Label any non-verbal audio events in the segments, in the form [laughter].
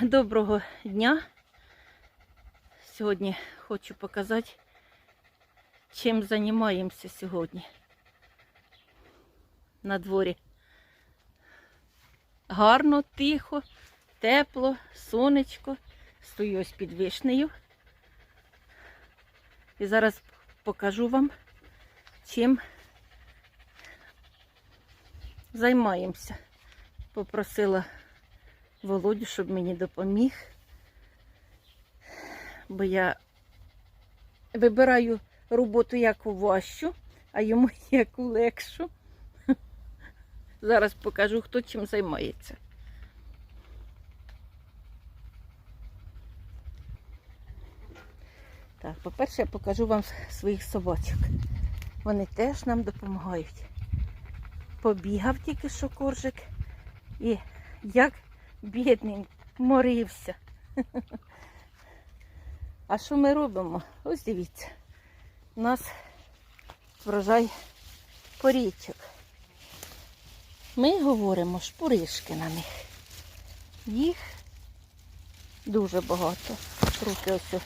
Доброго дня. Сьогодні хочу показати, чим займаємося сьогодні. На дворі. Гарно, тихо, тепло, сонечко. Стою ось під вишнею. І зараз покажу вам, чим займаємося. Попросила Володю, щоб мені допоміг. Бо я вибираю роботу яку важчу, а йому [laughs] яку легшу. Зараз покажу, хто чим займається. Так, по-перше, я покажу вам своїх собачок. Вони теж нам допомагають. Побігав тільки що коржик. І як бідний, морився. [laughs] А що ми робимо? Ось дивіться. У нас врожай порічок. Ми говоримо шпуришки на них. Їх дуже багато. Руки ось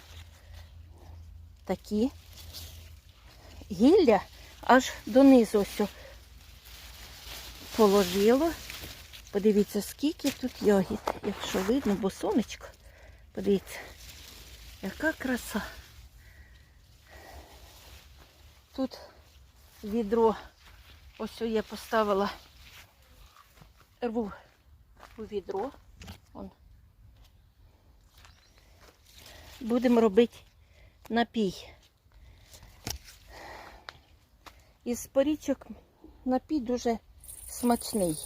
такі. Гілля аж донизу ось положило. Подивіться, скільки тут ягід, якщо видно, бо сонечко. Подивіться, яка краса. Тут відро, ось я поставила рву у відро. Вон. Будемо робити напій. Із порічок напій дуже смачний.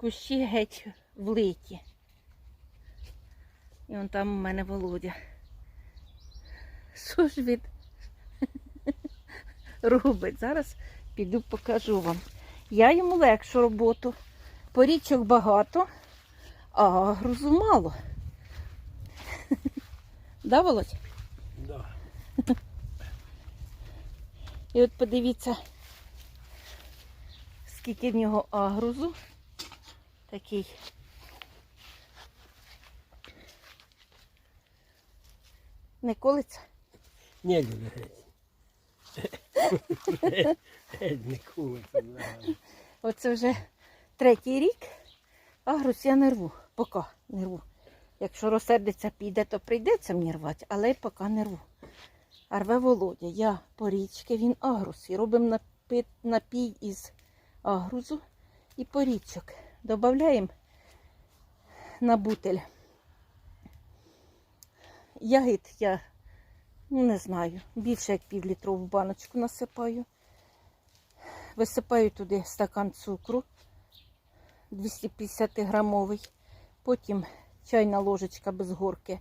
Кущі геть влиті. І он там у мене Володя. Що ж він [laughs] робить? Зараз піду покажу вам. Я йому легшу роботу. Порічок багато, а грузу мало. [laughs] Да, Володь? Да. І от подивіться, скільки в нього агрузу. Такий. Не колиться? Не. Геть не кулиться взагалі. Оце вже третій рік. Агрус я не рву. Поки не рву. Якщо розсердиться піде, то прийдеться мені рвати, але поки не рву. А рве Володя. Я по річки, він агрус. І робимо напій із агрузу і порічок. Добавляємо на бутель. Ягід я ну, не знаю, більше як півлітрову баночку насипаю. Висипаю туди стакан цукру 250 грамовий. Потім чайна ложечка без горки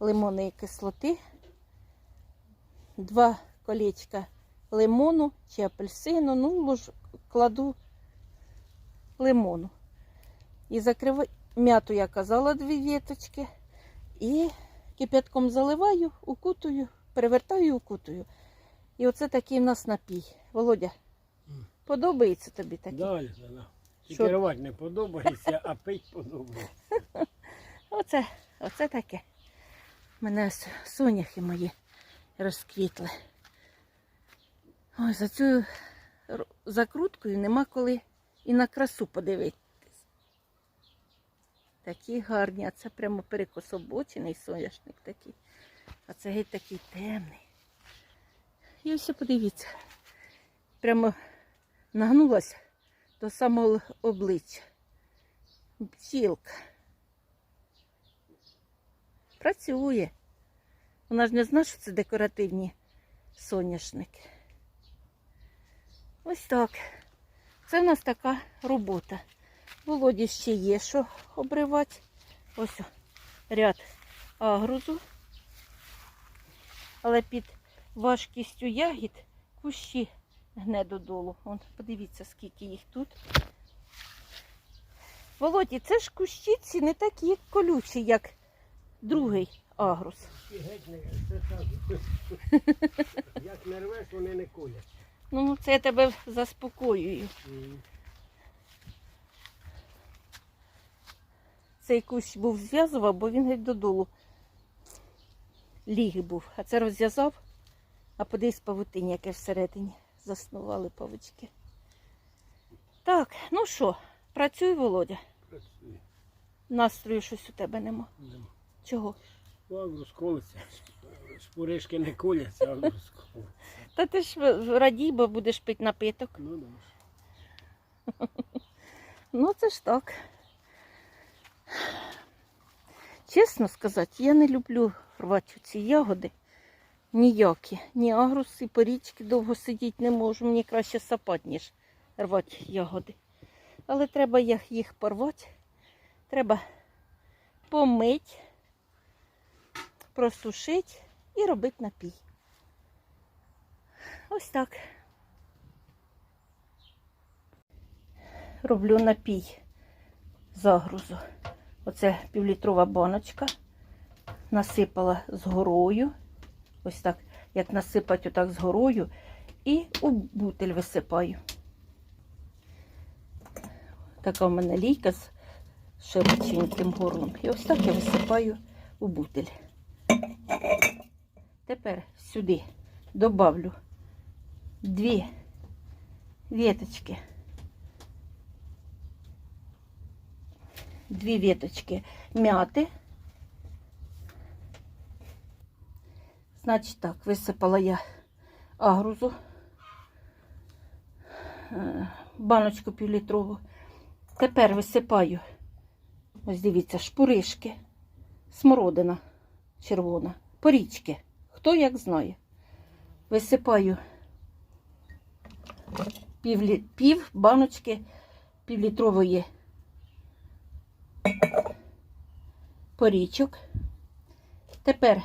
лимонної кислоти, два колечка лимону чи апельсину, ну, кладу лимону. І закриваю, м'яту я казала, дві віточки. І кип'ятком заливаю, укутую, перевертаю, укутую. І оце такий в нас напій. Володя, подобається тобі такий? Далі вона. Що? Рвати не подобається, а пить подобається. [laughs] Оце, оце таке. Мене соняхи мої розквітли. Ой, за цю закруткою нема коли і на красу подивитись. Такі гарні, а це прямо перекособочений соняшник такий. А це геть такий темний. І ось подивіться. Прямо нагнулася до самого обличчя. Бджілка. Працює. Вона ж не знає, що це декоративні соняшники. Ось так. Це в нас така робота. Володі ще є, що обривати. Ось ряд агрузу. Але під важкістю ягід кущі гне додолу. Вон, подивіться, скільки їх тут. Володі, це ж кущі ці не такі колючі, як другий агрус. [laughs] Як не рвеш, вони не колять. Ну, це я тебе заспокоюю. Цей кущ був зв'язував, бо він геть додолу ліг був. А це розв'язав, а подивись павутині, яке всередині заснували павучки. Так, ну що, працюй, Володя. Працює. Настрою щось у тебе нема. Нема. Чого? О, розколиться. Шпуришки не куляться, а розколиться. Та ти ж радій, бо будеш пити напиток. Ну, да. Ну, це ж так. Чесно сказати, я не люблю рвати ці ягоди. Ніякі. Ні агрус і порічки довго сидіти не можу. Мені краще сапати, ніж рвати ягоди. Але треба їх порвати. Треба помити, просушити і робити напій. Ось так. роблю напій загрузу. Оце півлітрова баночка. Насипала з горою. Ось так, як насипати отак з горою. І у бутель висипаю. Така в мене лійка з широченьким горлом. І ось так я висипаю у бутель. Тепер сюди добавлю дві віточки. Дві віточки мяти. Значить так, висипала я агрузу, е, баночку півлітрову. Тепер висипаю, ось дивіться, шпуришки, смородина червона, порічки, хто як знає. Висипаю пів, пів баночки півлітрової порічок. Тепер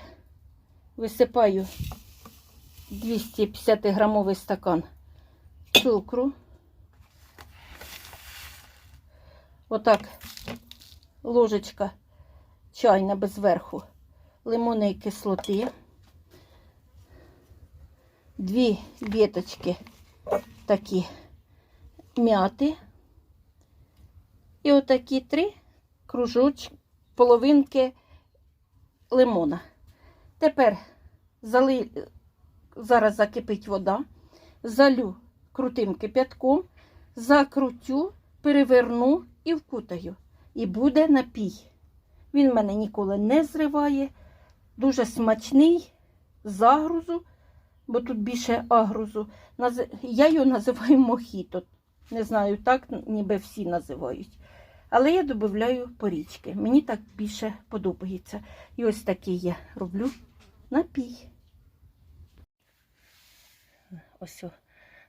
висипаю 250 грамовий стакан цукру. Отак ложечка чайна без верху лимонної кислоти. Дві віточки такі м'яти. І отакі три кружоч, половинки лимона. Тепер зали, зараз закипить вода, залю крутим кип'ятком, закрутю, переверну і вкутаю. І буде напій. Він мене ніколи не зриває. Дуже смачний загрузу, бо тут більше агрузу. Я його називаю мохіто. Не знаю, так ніби всі називають. Але я додаю порічки. Мені так більше подобається. І ось такий я роблю напій. Ось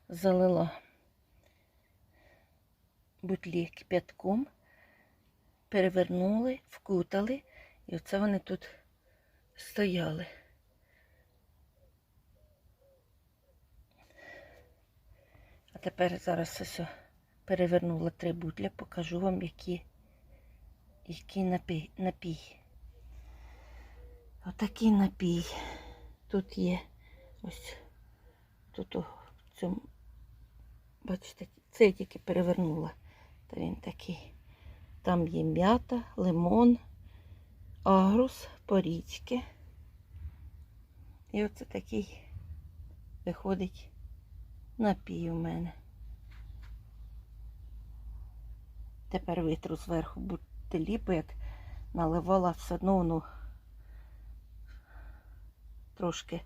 залила бутлі кип'ятком, перевернули, вкутали, і оце вони тут стояли. А тепер зараз ось перевернула три бутля, покажу вам, які, який напій. напій. Отакий напій. Тут є ось тут о, цьому, бачите, це тільки перевернула. Та він такий. Там є м'ята, лимон, агрус, порічки. І оце такий виходить напій у мене. Тепер витру зверху бутилі, бо як наливала все одно воно трошки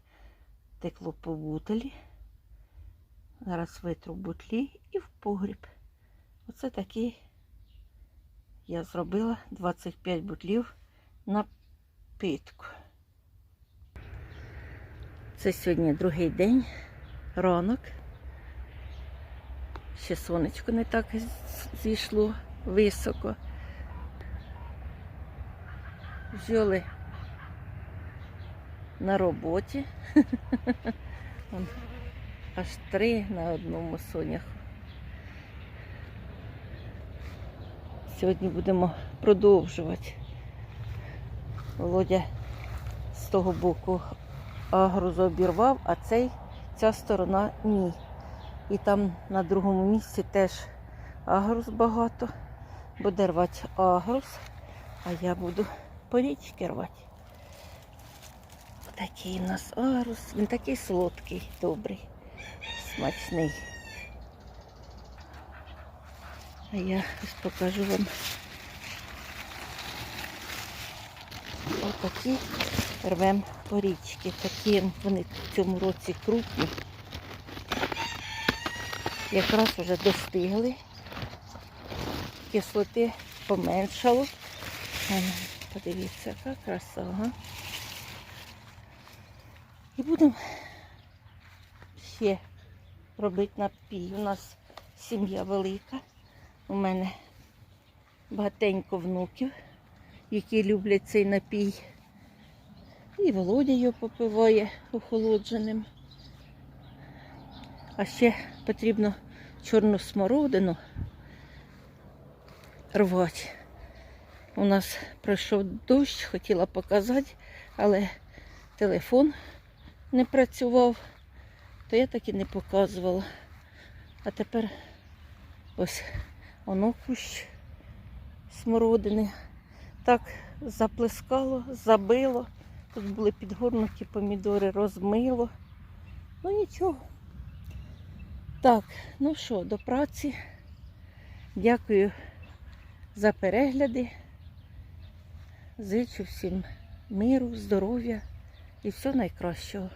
текло по бутилі. Зараз витру бутлі і в погріб. Оце такий я зробила 25 бутлів на питку. Це сьогодні другий день, ранок. Ще сонечко не так зійшло високо. Бджоли на роботі. [laughs] Аж три на одному соняху. Сьогодні будемо продовжувати. Володя з того боку агрузу обірвав, а цей, ця сторона ні. І там на другому місці теж агрус багато. Буде рвати агрус. А я буду порічки рвати. Такий у нас арус. Він такий солодкий, добрий, смачний. А я ось покажу вам отакі рвем порічки. Такі вони в цьому році крупні. Якраз вже достигли. Кислоти поменшало. Подивіться, яка краса. І будемо ще робити напій. У нас сім'я велика. У мене багатенько внуків, які люблять цей напій. І Володя його попиває охолодженим. А ще потрібно чорну смородину рвати. У нас пройшов дощ, хотіла показати, але телефон не працював, то я так і не показувала. А тепер ось воно кущ смородини. Так заплескало, забило. Тут були підгорнуті помідори, розмило. Ну нічого. Так, ну що, до праці. Дякую за перегляди. Зичу всім миру, здоров'я і всього найкращого.